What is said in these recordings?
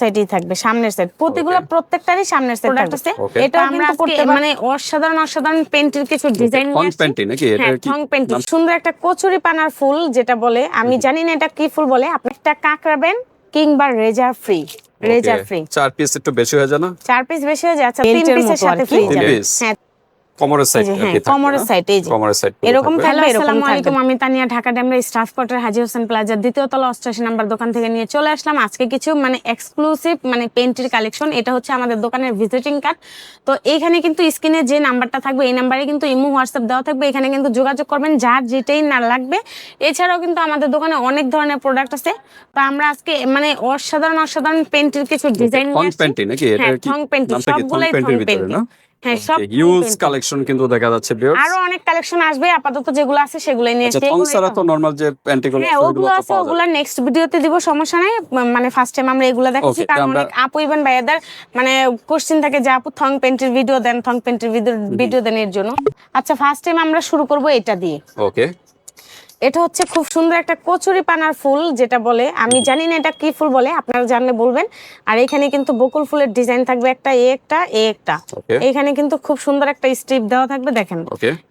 সাইডই থাকবে সামনের সাইড প্রতিগুলো প্রত্যেকটারই সামনের সাইড. থাকবে। এটা আমরা করতে মানে অসাধারণ অসাধারণ পেন্টের কিছু ডিজাইন থং প্যান্টি নাকি? এটা হ্যাঁ থং পেন্টিং সুন্দর একটা কচুরি পানার ফুল যেটা বলে আমি জানি না এটা কি ফুল বলে আপনি একটা কাঁকড়াবেন কিংবা রেজার ফ্রি রেজার ফ্রি চার পিস একটু বেশি হয়ে যায় না? চার পিস বেশি হয়ে যাচ্ছে তিন পিসের সাথে ফ্রি যাবে। হ্যাঁ কমরের সাইড হ্যাঁ কমরের সাইড এই যে। কমরের সাইড এরকম থাকবে। থাকবে আসসালামু আলাইকুম আমি তানিয়া ঢাকা ড্যামরা স্টাফ কোয়ার্টার হাজি হোসেন দ্বিতীয় তলা নাম্বার দোকান থেকে নিয়ে চলে আসলাম। আজকে কিছু মানে এক্সক্লুসিভ মানে পেন্টের কালেকশন এটা হচ্ছে আমাদের দোকানের ভিজিটিং কার্ড তো এইখানে কিন্তু স্ক্রিনে যে নাম্বারটা থাকবে এই নাম্বারে কিন্তু ইমো হোয়াটসঅ্যাপ দেওয়া থাকবে। এখানে কিন্তু যোগাযোগ করবেন যার যেটাই না লাগবে। এছাড়াও কিন্তু আমাদের দোকানে অনেক ধরনের প্রোডাক্ট আছে। তো আমরা আজকে মানে অসাধারণ অসাধারণ পেন্টের কিছু ডিজাইন থং নাকি? হ্যাঁ থং পেন্টিং সবগুলাই পেন্টিং হ্যাঁ সব কালেকশন কিন্তু দেখা যাচ্ছে ভিউয়ার্স আরও অনেক কালেকশন আসবে আপাতত যেগুলো আছে সেগুলোই নিয়ে আচ্ছা তো। নরমাল যে প্যান্টিগুলো হ্যাঁ ওগুলো আছে ওগুলো নেক্সট ভিডিওতে দিব সমস্যা নাই মানে ফার্স্ট টাইম আমরা এগুলো দেখাচ্ছি কারণ অনেক আপু ইভেন ভাইয়াদের মানে কোশ্চেন থাকে যে আপু থং পেন্টের ভিডিও দেন থং পেন্টের ভিডিও ভিডিও দেন এর জন্য। আচ্ছা ফার্স্ট টাইম আমরা শুরু করব এটা দিয়ে। ওকে এটা হচ্ছে খুব সুন্দর একটা কচুরি পানার ফুল যেটা বলে আমি জানি না এটা কি ফুল বলে আপনারা জানলে বলবেন। আর এখানে কিন্তু বকুল ফুলের ডিজাইন থাকবে একটা এ একটা এ একটা। এখানে কিন্তু খুব সুন্দর একটা স্ট্রিপ দেওয়া থাকবে দেখেন।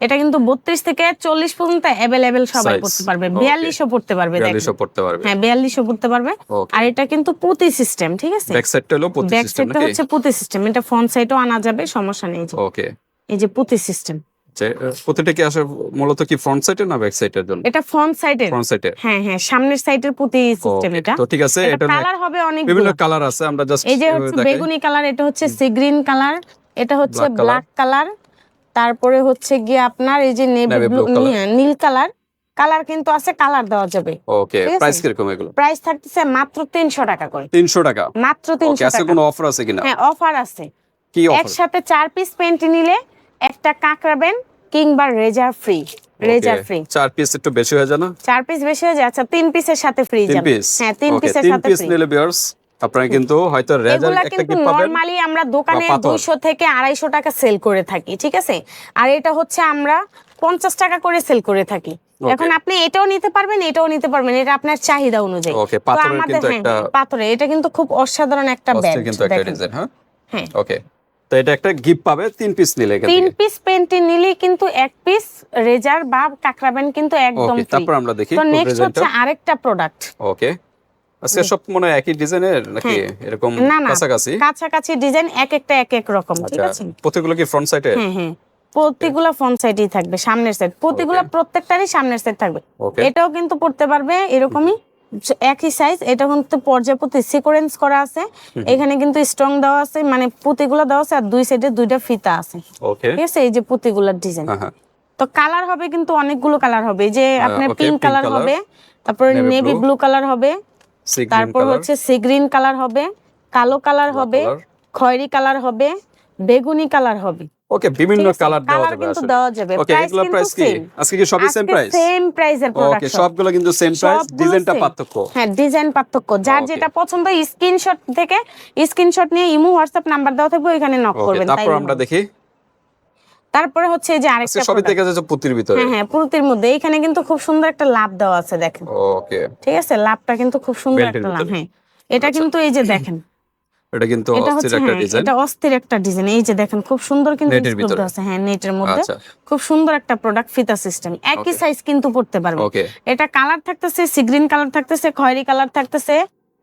এটা কিন্তু বত্রিশ থেকে চল্লিশ পর্যন্ত অ্যাভেলেবেল সবাই পড়তে পারবে. বিয়াল্লিশও পড়তে পারবে দেখেন। 4200 পড়তে পারবে। হ্যাঁ বিয়াল্লিশও পড়তে পারবে। আর এটা কিন্তু পুঁতি সিস্টেম ঠিক আছে? ব্যাক সাইডটা হলো সিস্টেম হচ্ছে পুঁতি সিস্টেম এটা ফ্রন্ট সাইডও আনা যাবে সমস্যা নেই। ওকে। এই যে পুঁতি সিস্টেম যে প্রতিটা কি আসে মূলত কি ফ্রন্ট সাইডে না ব্যাক সাইডের জন্য? এটা ফ্রন্ট সাইডের ফ্রন্ট সাইডে হ্যাঁ হ্যাঁ সামনের সাইডের পুঁতি সিস্টেম এটা তো ঠিক আছে এটা কালার হবে অনেক বিভিন্ন কালার আছে আমরা জাস্ট এই যে হচ্ছে বেগুনি কালার এটা হচ্ছে সি গ্রিন কালার এটা হচ্ছে ব্ল্যাক কালার তারপরে হচ্ছে গিয়ে আপনার এই যে নেভি ব্লু নীল কালার কালার কিন্তু আছে কালার দেওয়া যাবে। ওকে ঠিক আছে? প্রাইস এগুলো? প্রাইস থাকতেছে মাত্র তিনশো টাকা করে। 300 টাকা? মাত্র ওকে তিনশো আছে টাকা। কোনো অফার আছে কিনা? হ্যাঁ অফার আছে। কি অফার একসাথে চার পিস পেন্ট নিলে একটা কাঁকড়াবেন কিংবা রেজার ফ্রি রেজার ফ্রি। চার পিস একটু বেশি হয়ে যায় না? চার পিস বেশি হয়ে যায়? আচ্ছা তিন পিসের সাথে ফ্রি যাবে। হ্যাঁ তিন ওকে পিসের তিন সাথে পিস ফ্রি নিলে ভিউয়ার্স আপনারা কিন্তু হয়তো রেজার একটা গিফট পাবেন। নরমালি আমরা দোকানে পাথর। দুইশো থেকে আড়াইশো টাকা সেল করে থাকি ঠিক আছে? আর এটা হচ্ছে আমরা পঞ্চাশ টাকা করে সেল করে থাকি। এখন আপনি এটাও নিতে পারবেন এটাও নিতে পারবেন এটা আপনার চাহিদা অনুযায়ী। তো পাথরের কিন্তু হ্যাঁ, একটা- হ্যাঁ, পাথরে এটা কিন্তু খুব অসাধারণ একটা ব্যাগ কিন্তু একটা ডিজাইন হ্যাঁ? হ্যাঁ। ওকে তো এটা একটা গিফট পাবে তিন পিস নিলে তিন পিস পেন্টি নিলে কিন্তু এক পিস রেজার বা কাকরাবেন কিন্তু একদম ফ্রি তারপর আমরা দেখি তো নেক্সট হচ্ছে আরেকটা প্রোডাক্ট ওকে আজকে সব মনে হয় একই ডিজাইনের নাকি? এরকম কাছাকাছি? কাছাকাছি ডিজাইন এক একটা এক এক রকম ঠিক আচ্ছা আছে? প্রতিগুলো কি ফ্রন্ট সাইডে হ্যাঁ হ্যাঁ প্রতিগুলা ফ্রন্ট সাইডই থাকবে সামনের সাইড প্রতিগুলা প্রত্যেকটারই সামনের সাইড থাকবে। এটাও কিন্তু পড়তে পারবে এরকমই। একই সাইজ এটা কিন্তু পর্যায়পতি সিকোয়েন্স করা আছে। এখানে কিন্তু স্ট্রং দেওয়া আছে মানে পুঁতিগুলো দেওয়া আছে আর দুই সাইডে দুইটা ফিতা আছে। ওকে ঠিক আছে? এই যে পুঁতিগুলার ডিজাইন হ্যাঁ হ্যাঁ। তো কালার হবে কিন্তু অনেকগুলো কালার হবে। এই যে আপনার পিঙ্ক কালার হবে তারপরে নেভি ব্লু কালার হবে তারপর হচ্ছে সি গ্রিন কালার হবে কালো কালার হবে খয়েরি কালার হবে বেগুনি কালার হবে। ওকে বিভিন্ন কালার দেওয়া যাবে কিন্তু দেওয়া যাবে ওকে প্রাইস এগুলো প্রাইস কি? আজকে কি সবই সেম প্রাইস সেম প্রাইসের ওকে সবগুলো কিন্তু সেম প্রাইস ডিজাইনটা পার্থক্য। হ্যাঁ ডিজাইন পার্থক্য। যার যেটা পছন্দ স্ক্রিনশট থেকে স্ক্রিনশট নিয়ে ইমো হোয়াটসঅ্যাপ নাম্বার দেওয়া থাকবে ওইখানে নক করবেন তারপর আমরা দেখি। তারপরে হচ্ছে যে আরেকটা সবই। দেখা যাচ্ছে পুতির ভিতরে। হ্যাঁ হ্যাঁ পুরুতির মধ্যে। এখানে কিন্তু খুব সুন্দর একটা লাভ দেওয়া আছে দেখেন। ওকে ঠিক আছে লাভটা কিন্তু খুব সুন্দর একটা লাভ হ্যাঁ। এটা আচ্ছা। কিন্তু এই যে দেখেন এটা কিন্তু অস্থির একটা ডিজাইন। এটা অস্থির একটা ডিজাইন। এই যে দেখেন খুব সুন্দর কিন্তু আছে। হ্যাঁ নেটের মধ্যে। আচ্ছা। খুব সুন্দর একটা প্রোডাক্ট ফিতা সিস্টেম একই সাইজ কিন্তু পড়তে পারবে। এটা কালার থাকতেছে সি গ্রিন কালার থাকতেছে খয়েরি কালার থাকতেছে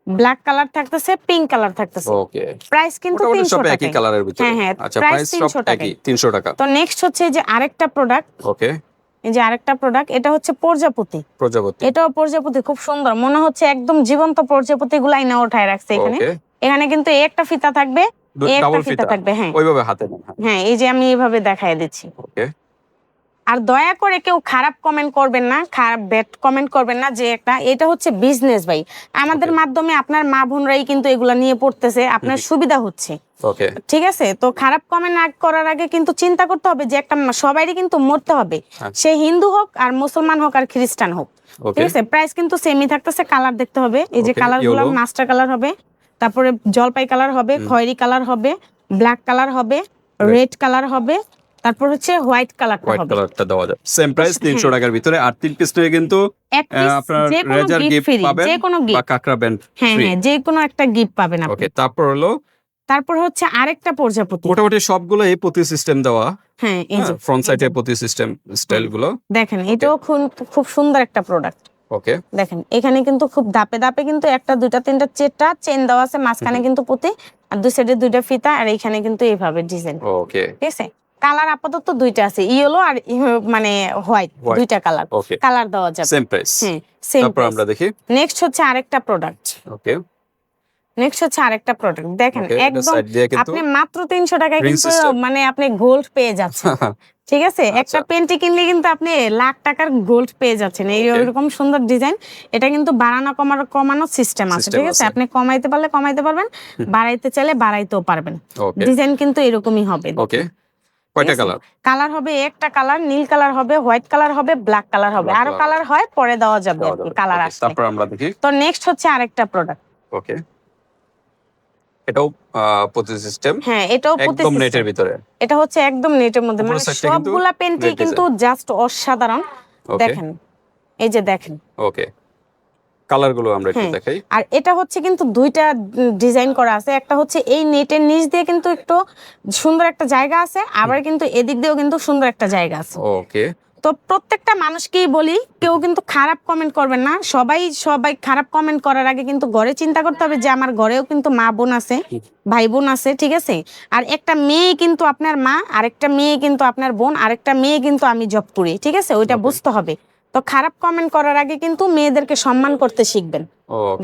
ব্ল্যাক কালার থাকতেছে পিঙ্ক কালার থাকতেছে। ওকে প্রাইস কিন্তু মোটামুটি তিনশো একই টাকা কালারের ভিতরে। হ্যাঁ, হ্যাঁ, আচ্ছা প্রাইস সব 300 টাকাই। একই 300 টাকা। তো নেক্সট হচ্ছে এই যে আরেকটা প্রোডাক্ট ওকে এই যে আরেকটা প্রোডাক্ট এটা হচ্ছে প্রজাপতি। প্রজাপতি। এটাও প্রজাপতি খুব সুন্দর। মনে হচ্ছে একদম জীবন্ত প্রজাপতি গুলো আইনা ওঠায় রাখছে এখানে। এখানে কিন্তু এই একটা ফিতা থাকবে একটা ফিতা থাকবে হ্যাঁ। ওইভাবে হাতে হ্যাঁ এই যে আমি এইভাবে দেখাই দিচ্ছি। ওকে। আর দয়া করে কেউ খারাপ কমেন্ট করবেন না খারাপ ব্যাড কমেন্ট করবেন না যে একটা এটা হচ্ছে বিজনেস ভাই। আমাদের মাধ্যমে আপনার মা বোনরাই কিন্তু এগুলা নিয়ে পড়তেছে আপনার সুবিধা হচ্ছে। ঠিক আছে? তো খারাপ কমেন্ট না করার আগে কিন্তু চিন্তা করতে হবে যে একটা সবাইরই কিন্তু মরতে হবে। হ্যাঁ। সে হিন্দু হোক আর মুসলমান হোক আর খ্রিস্টান হোক। ঠিক আছে? প্রাইস কিন্তু সেমই থাকতেছে কালার দেখতে হবে। এই যে কালারগুলো মাস্টার কালার হবে। তারপরে জলপাই কালার হবে খয়েরি কালার হবে ব্ল্যাক কালার হবে রেড কালার হবে তারপর হচ্ছে হোয়াইট কালারটা হোয়াইট কালারটা দেওয়া যায় সেম প্রাইস তিনশো টাকার ভিতরে। আর তিন পিস নিয়ে কিন্তু আপনার রেজার গিফট পাবেন যে কোনো বা গিফট কাকড়া ব্যান্ড হ্যাঁ হ্যাঁ যে কোনো একটা গিফট পাবেন আপনি। ওকে তারপর হলো? তারপর হচ্ছে আরেকটা প্রজাপতি। মোটামুটি সবগুলো এই প্রতি সিস্টেম দেওয়া। হ্যাঁ এই যে ফ্রন্ট সাইডে প্রতি সিস্টেম স্টাইলগুলো। দেখেন এটাও খুব সুন্দর একটা প্রোডাক্ট ওকে। দেখেন এখানে কিন্তু খুব ধাপে ধাপে কিন্তু একটা দুইটা তিনটা চেটটা চেন দেওয়া আছে মাঝখানে কিন্তু পুঁতি আর দুই সাইডে দুইটা ফিতা আর এখানে কিন্তু এইভাবে ডিজাইন ওকে। ঠিক আছে? কালার আপাতত দুইটা আছে ইয়েলো আর মানে হোয়াইট দুইটা কালার কালার দেওয়া যাবে। সেম প্রাইস হ্যাঁ সেম তারপর আমরা দেখি। নেক্সট হচ্ছে আরেকটা প্রোডাক্ট ওকে। নেক্সট হচ্ছে আরেকটা প্রোডাক্ট দেখেন একদম আপনি মাত্র তিনশো টাকায় কিন্তু মানে আপনি গোল্ড পেয়ে যাচ্ছেন। ঠিক আছে? একটা আচ্ছা। পেন্টি কিনলে কিন্তু আপনি লাখ টাকার গোল্ড পেয়ে যাচ্ছেন। এই. এরকম সুন্দর ডিজাইন এটা কিন্তু বাড়ানো কমানো কমানো সিস্টেম আছে ঠিক আছে। আপনি কমাইতে পারলে কমাইতে পারবেন বাড়াইতে চাইলে বাড়াইতেও পারবেন। ডিজাইন কিন্তু এরকমই হবে। ওকে কয়টা কালার কালার হবে একটা কালার নীল কালার হবে হোয়াইট কালার হবে ব্ল্যাক কালার হবে। আরও কালার হয় পরে দেওয়া যাবে কালার আসলে। তারপর আমরা দেখি। তো নেক্সট হচ্ছে আরেকটা প্রোডাক্ট ওকে এটাও সিস্টেম হ্যাঁ এটাও একদম নেটের ভিতরে। এটা হচ্ছে একদম নেটের মধ্যে। মানে সবগুলা পেন্টি কিন্তু জাস্ট অসাধারণ। দেখেন এই যে দেখেন। ওকে কালারগুলো আমরা একটু হ্যাঁ। দেখাই। আর এটা হচ্ছে কিন্তু দুইটা ডিজাইন করা আছে। একটা হচ্ছে এই নেটের নিচ দিয়ে কিন্তু একটু সুন্দর একটা জায়গা আছে আবার কিন্তু এদিক দিয়েও কিন্তু সুন্দর একটা জায়গা আছে। ওকে তো প্রত্যেকটা মানুষকেই বলি কেউ কিন্তু খারাপ কমেন্ট করবেন না। সবাই সবাই খারাপ কমেন্ট করার আগে কিন্তু ঘরে চিন্তা করতে হবে যে আমার ঘরেও কিন্তু মা বোন আছে ভাই বোন আছে ঠিক আছে? আর একটা মেয়ে কিন্তু আপনার মা আরেকটা মেয়ে কিন্তু আপনার বোন আরেকটা মেয়ে কিন্তু আমি জব করি ঠিক আছে? ওইটা বুঝতে হবে। তো খারাপ কমেন্ট করার আগে কিন্তু মেয়েদেরকে সম্মান করতে শিখবেন।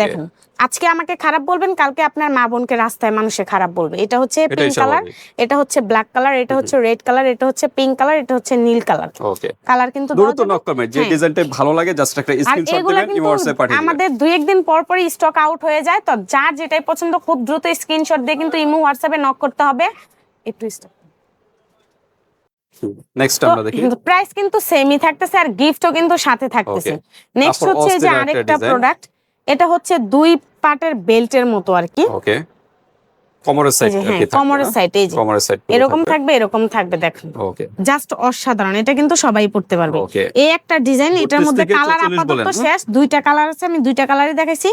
দেখেন আজকে আমাকে খারাপ বলবেন কালকে আপনার মা বোনকে রাস্তায় মানুষে খারাপ বলবে। এটা হচ্ছে পিঙ্ক কালার এটা হচ্ছে ব্ল্যাক কালার এটা হচ্ছে রেড কালার এটা হচ্ছে পিঙ্ক কালার এটা হচ্ছে নীল কালার ওকে। কালার কিন্তু দ্রুত। নক যে হ্যাঁ। ডিজাইনটা ভালো লাগে জাস্ট একটা স্ক্রিনশট দিবেন ইমোটসে পাঠিয়ে আমাদের দুই একদিন পর পরই স্টক আউট হয়ে যায় তো যার যেটাই পছন্দ খুব দ্রুত স্ক্রিনশট দিয়ে কিন্তু ইমো হোয়াটসঅ্যাপে নক করতে হবে। একটু stop। নেক্সট আমরা দেখি। প্রাইস কিন্তু সেমই থাকতেছে আর গিফটও কিন্তু সাথে থাকতেছে। নেক্সট হচ্ছে যে আরেকটা প্রোডাক্ট এটা হচ্ছে দুই পাটের বেল্টের মতো আর কি। ওকে কোমরের সাইড হ্যাঁ কমরের সাইড এই যে। কোমরের সাইড এরকম থাকবে? এরকম থাকবে দেখুন। ওকে জাস্ট অসাধারণ এটা কিন্তু সবাই পড়তে পারবে। এই একটা ডিজাইন এটার মধ্যে কালার আপাতত? শেষ দুইটা কালার আছে আমি দুইটা কালারই দেখাইছি।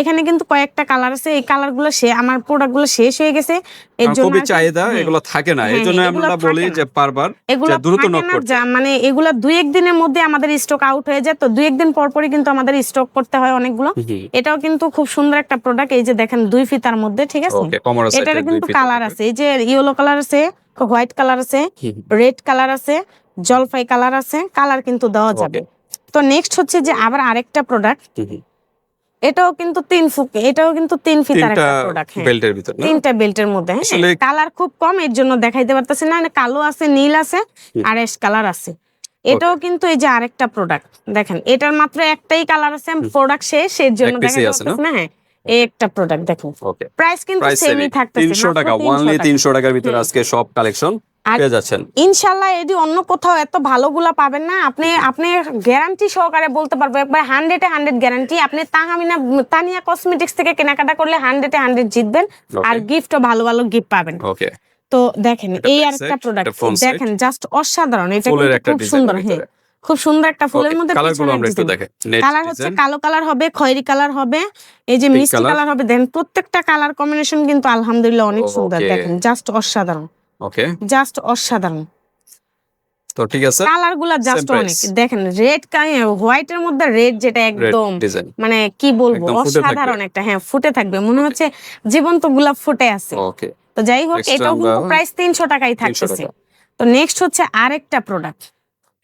এখানে কিন্তু কয়েকটা কালার আছে এই কালারগুলো সে আমার প্রোডাক্ট শেষ হয়ে গেছে। এর জন্য খুবই চাহিদা হ্যাঁ, এগুলো থাকে না। এই হ্যাঁ, জন্য আমরা বলি যে পারবার এগুলো দ্রুত নক করতে মানে এগুলা দুই একদিনের মধ্যে আমাদের স্টক আউট হয়ে যায়। তো দুই একদিন পর পরই কিন্তু আমাদের স্টক করতে হয় অনেকগুলো। এটাও কিন্তু খুব সুন্দর একটা প্রোডাক্ট এই যে দেখেন দুই ফিতার মধ্যে ঠিক আছে? এটার কিন্তু কালার আছে। এই যে ইয়েলো কালার আছে হোয়াইট কালার আছে রেড কালার আছে জলপাই কালার আছে কালার কিন্তু দেওয়া যাবে। তো নেক্সট হচ্ছে যে আবার আরেকটা প্রোডাক্ট। এটাও কিন্তু তিন ফুক এটাও কিন্তু তিন ফিতার একটা প্রোডাক্ট হ্যাঁ। বেল্টের ভিতর তিনটা বেল্টের মধ্যে আসলে কালার খুব কম এর জন্য দেখাইতে পারতেছি না। কালো আছে নীল আছে আর অ্যাশ কালার আছে। এটাও কিন্তু এই যে আরেকটা প্রোডাক্ট দেখেন। এটার মাত্র একটাই কালার আছে প্রোডাক্ট শেষ এর জন্য আছে না হ্যাঁ। এই একটা প্রোডাক্ট দেখুন। প্রাইস কিন্তু সেমই থাকতেছে তিনশো মাত্র টাকা 300 ওয়ানলি টাকা। তিনশো টাকার ভিতরে আজকে সব কালেকশন পেয়ে যাচ্ছেন। ইনশাল্লাহ এটি অন্য কোথাও এত ভালোগুলা পাবেন না। আপনি আপনি গ্যারান্টি সহকারে বলতে পারব একবার হান্ড্রেডে হান্ড্রেড গ্যারান্টি আপনি তাহামিনা তানিয়া কসমেটিক্স থেকে কেনাকাটা করলে হান্ড্রেডে হান্ড্রেড জিতবেন আর গিফটও ভালো ভালো গিফট পাবেন। ওকে তো দেখেন এই back আর একটা প্রোডাক্ট। দেখেন জাস্ট অসাধারণ। এটা খুব সুন্দর হ্যাঁ। খুব সুন্দর একটা ফুলের মধ্যে কালার আমরা একটু দেখে কালার হচ্ছে কালো কালার হবে খয়েরি কালার হবে এই যে মিষ্টি কালার হবে। দেখেন প্রত্যেকটা কালার কম্বিনেশন কিন্তু আলহামদুলিল্লাহ অনেক সুন্দর। Okay. দেখেন জাস্ট অসাধারণ। ওকে জাস্ট অসাধারণ। তো ঠিক আছে। কালারগুলা জাস্ট অনেক। দেখেন রেড হোয়াইট এর মধ্যে রেড যেটা একদম মানে কি বলব। অসাধারণ একটা হ্যাঁ ফুটে থাকবে। মনে হচ্ছে জীবন্ত গোলাপ ফুটে আছে। ওকে তো যাই হোক এটাও কিন্তু প্রাইস তিনশো টাকাই 300 থাকতেছে। তো নেক্সট হচ্ছে আরেকটা প্রোডাক্ট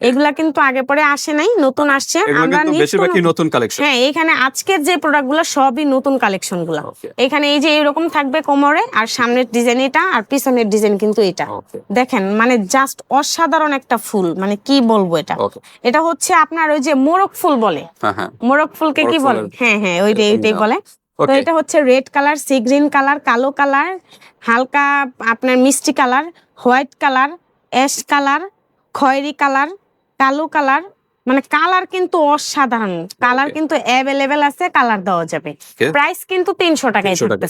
এগুলা কিন্তু আগে পরে আসে নাই নতুন আসছে। আমরা বেশিরভাগই নতুন- কালেকশন হ্যাঁ এখানে আজকের যে প্রোডাক্টগুলো সবই নতুন কালেকশনগুলা। এখানে এই যে এরকম থাকবে কোমরে আর সামনের ডিজাইন এটা আর পিছনের ডিজাইন কিন্তু এটা। দেখেন মানে জাস্ট অসাধারণ একটা ফুল মানে কি বলব এটা? এটা হচ্ছে আপনার ওই যে মোরগ ফুল বলে। হ্যাঁ হ্যাঁ। মোরগ ফুলকে কি বলে? হ্যাঁ হ্যাঁ ওইটাই এরকম ওইটাই বলে। তো এটা হচ্ছে red colour sea green colour কালো কালার হালকা আপনার মিষ্টি colour white colour ash colour খয়েরি কালার কালো কালার মানে কালার কিন্তু অসাধারণ। কালার কিন্তু অ্যাভেলেবেল আছে কালার দেওয়া যাবে। প্রাইস কিন্তু তিনশো টাকায় 300 টাকা।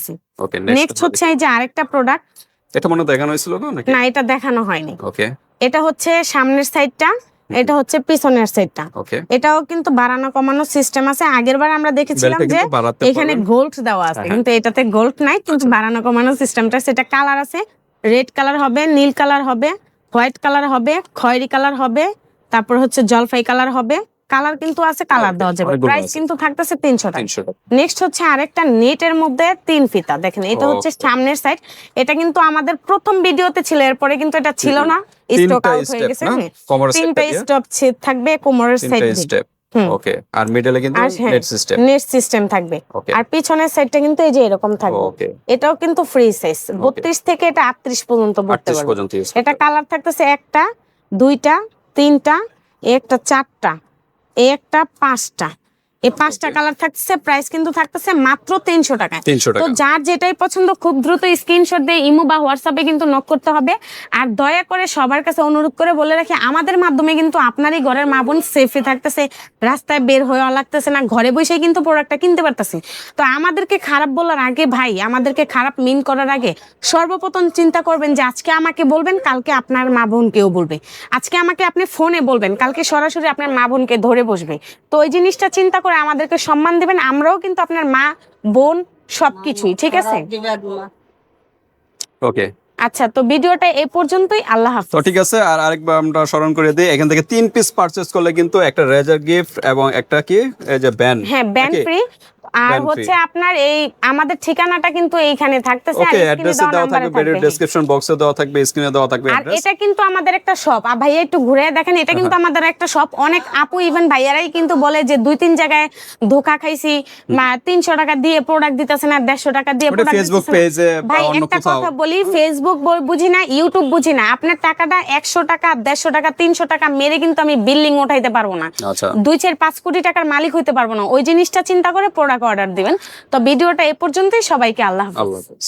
নেক্সট হচ্ছে এই যে আরেকটা প্রোডাক্ট এটা মনে দেখানো হয়েছিল না এটা দেখানো হয়নি। ওকে এটা হচ্ছে সামনের সাইডটা এটা হচ্ছে পিছনের সাইডটা এটাও কিন্তু বাড়ানো কমানো সিস্টেম আছে। আগের বার আমরা দেখেছিলাম যে এখানে গোল্ড দেওয়া আছে। হ্যাঁ। কিন্তু এটাতে গোল্ড নাই কিন্তু বাড়ানো কমানো সিস্টেমটা সেটা কালার আছে। রেড কালার হবে নীল কালার হবে হোয়াইট কালার হবে খয়েরি কালার হবে তারপর হচ্ছে জলফাই কালার হবে। কালার কিন্তু আছে কালার দেওয়া যাবে। প্রাইস কিন্তু থাকতেছে তিনশো টাকা। নেক্সট হচ্ছে আরেকটা নেটের মধ্যে তিন ফিতা। দেখেন এটা হচ্ছে সামনের সাইড এটা কিন্তু আমাদের প্রথম ভিডিওতে ছিল এরপরে কিন্তু এটা ছিল না। স্টক আউট হয়ে গেছে হ্যাঁ। তিনটা স্টপ থাকবে কোমরের সাইড। ওকে আর মিডলে কিন্তু হ্যাঁ, নেট সিস্টেম নেট সিস্টেম থাকবে। আর পিছনের সাইডটা কিন্তু এই যে এরকম থাকবে। এটাও কিন্তু ফ্রি সাইজ বত্রিশ থেকে এটা আটত্রিশ পর্যন্ত পড়তে 38 পারবে। এটা কালার থাকতেছে একটা দুইটা তিনটা একটা চারটা একটা পাঁচটা। এই পাঁচটা কালার থাকতেছে প্রাইস কিন্তু থাকতেছে মাত্র তিনশো তিনশো তো যার যেটাই পছন্দ খুব দ্রুত স্ক্রিনশট দিয়ে ইমো বা হোয়াটসঅ্যাপে কিন্তু নক করতে হবে। আর দয়া করে সবার কাছে অনুরোধ করে বলে রাখি আমাদের মাধ্যমে কিন্তু আপনারই ঘরের মা বোন সেফে থাকতেছে রাস্তায় বের হওয়া লাগতেছে না ঘরে বসে কিন্তু প্রোডাক্টটা কিনতে পারতেছি। তো আমাদেরকে খারাপ বলার আগে ভাই আমাদেরকে খারাপ মিন করার আগে সর্বপ্রথম চিন্তা করবেন যে আজকে আমাকে বলবেন কালকে আপনার মা বোন বোনকেও বলবে। আজকে আমাকে আপনি ফোনে বলবেন কালকে সরাসরি আপনার মা বোনকে ধরে বসবে। তো ওই জিনিসটা চিন্তা করে আমাদেরকে সম্মান দেবেন আমরাও কিন্তু আপনার মা বোন সবকিছুই ঠিক আছে? ওকে আচ্ছা তো ভিডিওটা এই পর্যন্তই আল্লাহ হাফেজ। তো ঠিক আছে আর আরেকবার আমরা স্মরণ করে দিই এখান থেকে তিন পিস পারচেজ করলে কিন্তু একটা রেজার গিফট এবং একটা কি এই যে ব্যান হ্যাঁ ব্যান্ড ফ্রি আর হচ্ছে আপনার এই আমাদের ঠিকানাটা কিন্তু এইখানে থাকতেছে আর স্ক্রিনে দেওয়া থাকবে ভিডিও। ডেসক্রিপশন বক্সে দেওয়া থাকবে স্ক্রিনে দেওয়া থাকবে আর এটা কিন্তু আমাদের একটা শপ আর ভাইয়া একটু ঘুরে দেখেন এটা কিন্তু হ্যাঁ। আমাদের একটা শপ অনেক আপু ইভেন ভাইয়ারাই কিন্তু বলে যে দুই তিন জায়গায় ধোকা খাইছি বা তিনশো টাকা দিয়ে প্রোডাক্ট দিতেছে না দেড়শো টাকা দিয়ে প্রোডাক্ট ফেসবুক পেজে ভাই একটা কথা বলি ফেসবুক বুঝি না ইউটিউব বুঝি না। আপনার টাকাটা একশো টাকা দেড়শো টাকা তিনশো টাকা মেরে কিন্তু আমি বিল্ডিং উঠাইতে পারব না। আচ্ছা। দুই চার পাঁচ কোটি টাকার মালিক হইতে পারব না। ওই জিনিসটা চিন্তা করে প্রোডাক্ট অর্ডার দিবেন। তো ভিডিওটা এ পর্যন্তই। সবাইকে আল্লাহ হাফেজ।